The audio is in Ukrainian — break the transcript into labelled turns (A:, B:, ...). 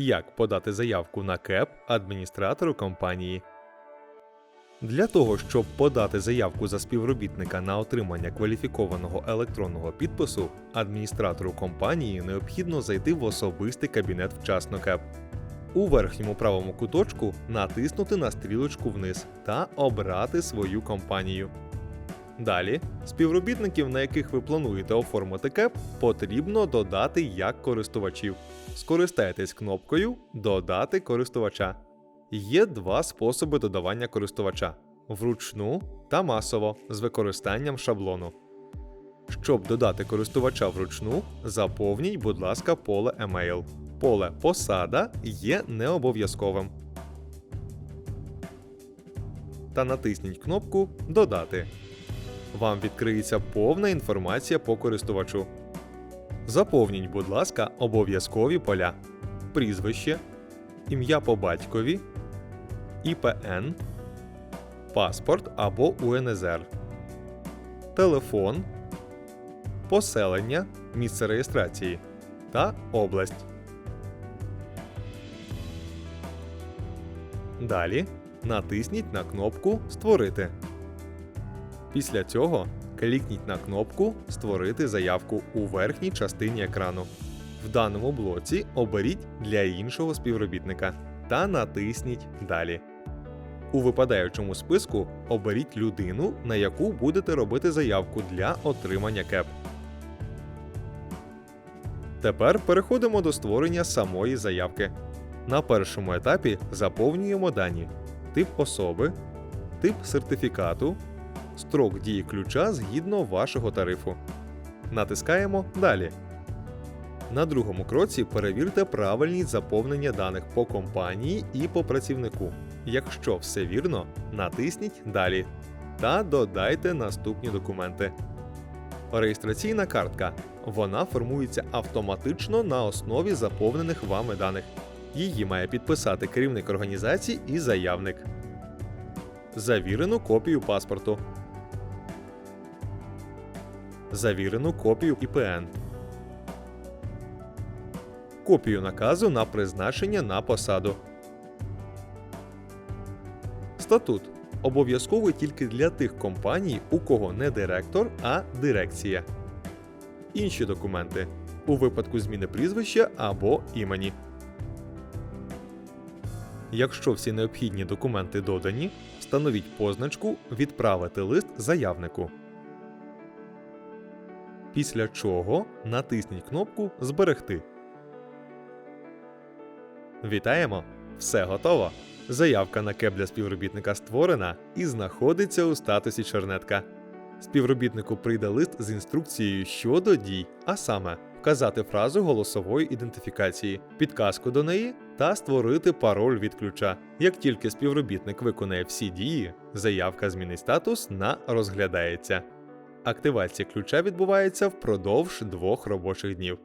A: Як подати заявку на КЕП адміністратору компанії. Для того, щоб подати заявку за співробітника на отримання кваліфікованого електронного підпису, адміністратору компанії необхідно зайти в особистий кабінет вчасно КЕП. У верхньому правому куточку натиснути на стрілочку вниз та обрати свою компанію. Далі співробітників, на яких ви плануєте оформити КЕП, потрібно додати як користувачів. Скористайтесь кнопкою Додати користувача. Є два способи додавання користувача: вручну та масово з використанням шаблону. Щоб додати користувача вручну, заповніть, будь ласка, поле Email. Поле Посада є необов'язковим. Та натисніть кнопку Додати. Вам відкриється повна інформація по користувачу. Заповніть, будь ласка, обов'язкові поля: прізвище, ім'я по батькові, ІПН, паспорт або УНЗР, телефон, поселення, місце реєстрації та область. Далі натисніть на кнопку Створити. Після цього клікніть на кнопку Створити заявку у верхній частині екрану. В даному блоці оберіть для іншого співробітника та натисніть Далі. У випадаючому списку оберіть людину, на яку будете робити заявку для отримання КЕП. Тепер переходимо до створення самої заявки. На першому етапі заповнюємо дані: тип особи, тип сертифікату, строк дії ключа згідно вашого тарифу. Натискаємо Далі. На другому кроці перевірте правильність заповнення даних по компанії і по працівнику. Якщо все вірно, натисніть Далі та додайте наступні документи. Реєстраційна картка. Вона формується автоматично на основі заповнених вами даних. Її має підписати керівник організації і заявник. Завірену копію паспорту. Завірену копію ІПН. Копію наказу на призначення на посаду. Статут обов'язковий тільки для тих компаній, у кого не директор, а дирекція. Інші документи у випадку зміни прізвища або імені. Якщо всі необхідні документи додані, встановіть позначку Відправити лист заявнику. Після чого натисніть кнопку Зберегти. Вітаємо! Все готово! Заявка на кеп для співробітника створена і знаходиться у статусі чернетка. Співробітнику прийде лист з інструкцією щодо дій, а саме вказати фразу голосової ідентифікації, підказку до неї та створити пароль від ключа. Як тільки співробітник виконає всі дії, заявка змінить статус на розглядається. Активація ключа відбувається впродовж двох робочих днів.